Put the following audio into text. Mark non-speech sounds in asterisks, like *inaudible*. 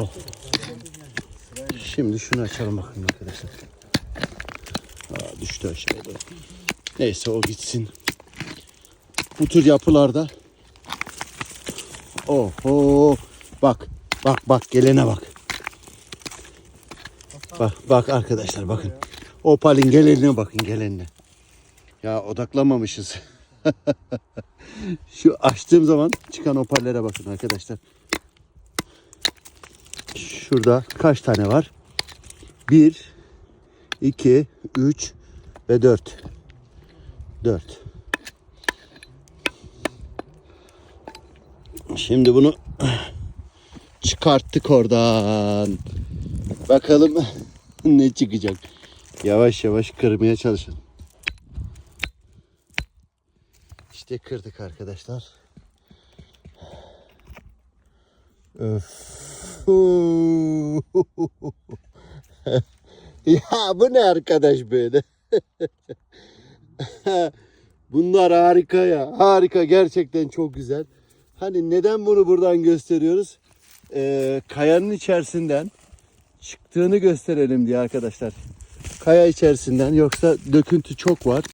Oh. Şimdi şunu açalım bakayım arkadaşlar. Aa, düştü aşağıya doğru. Neyse o gitsin. Bu tür yapılarda Oho bak bak bak gelene bak. Bak bak arkadaşlar bakın. Opal'in gelenine bakın gelenine. Ya odaklanmamışız. *laughs* Şu açtığım zaman çıkan opallere bakın arkadaşlar. Şurada kaç tane var? 1, 2, 3 ve 4. 4. Şimdi bunu *clears throat* çıkarttık oradan. Bakalım *laughs* ne çıkacak. Yavaş yavaş kırmaya çalışalım. İşte kırdık arkadaşlar. Öf. *laughs* ya bu ne arkadaş böyle? *laughs* Bunlar harika ya. Harika gerçekten çok güzel. Hani neden bunu buradan gösteriyoruz? Ee, kayanın içerisinden çıktığını gösterelim diye arkadaşlar. Kaya içerisinden yoksa döküntü çok var.